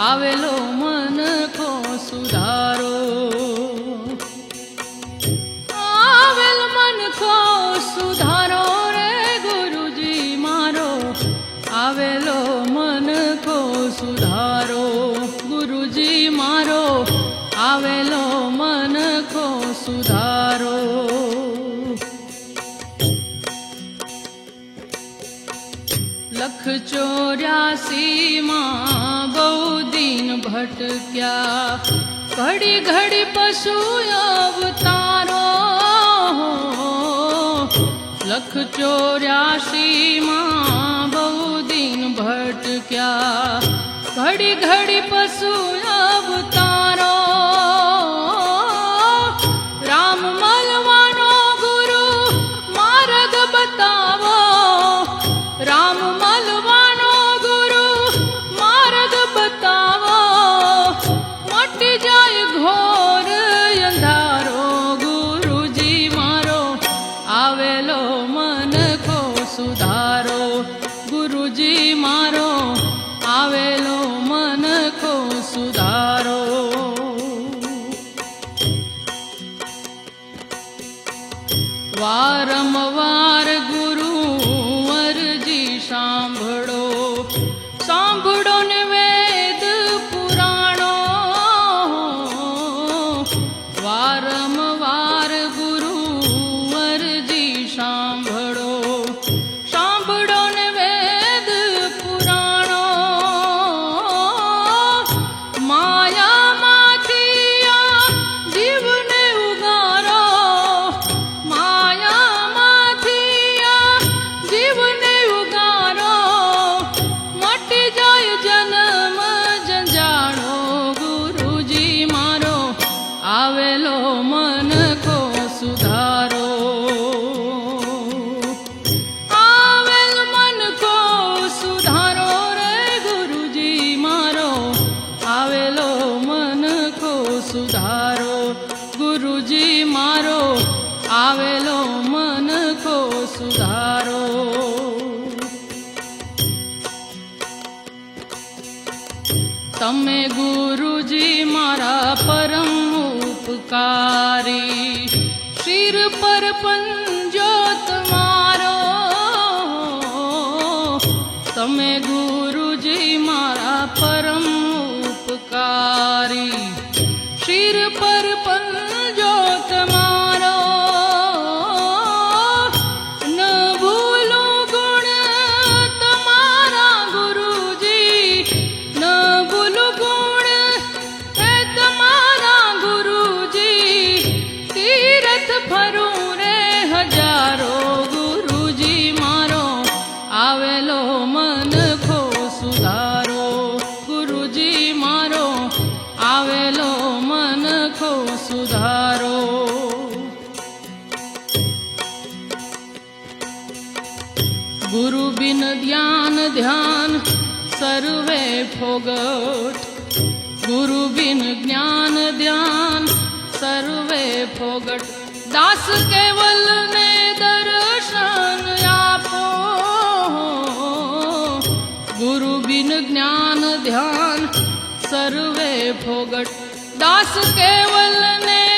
આવેલો મન કો સુધારો આવેલ મન કો સુધારો રે ગુરુજી મારો આવેલો મન કો સુધારો ગુરુજી મારો આવેલો મન કો સુધારો લખ ચોર્યાસી માં ભટક્યા ઘડી ઘડી પશુ અવતારો. લખ ચોર્યાસી માં બહુ દિન ભટક્યા ઘડી ઘડી પશુ અવતારો. મન ખો સુધારો. ગુરુજી મારો આવેલો મન ખો સુધારો. વારંવાર 上。સુધારો, ગુરુજી મારો, આવેલો મન કો સુધારો. તમે ગુરુજી મારા પરમ ઉપકારી, શિર પર પંજોત મારો. તમે ગુરુજી મારા પરમ ઉપકારી ज्ञान ध्यान सर्वे फोग गुरु बिन ज्ञान ध्यान सर्वे फोग दास केवल ने दर्शन आपो। गुरु बिन ज्ञान ध्यान सर्वे भोग दास केवल ने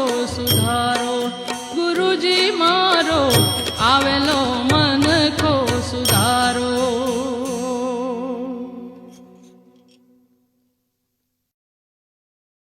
sou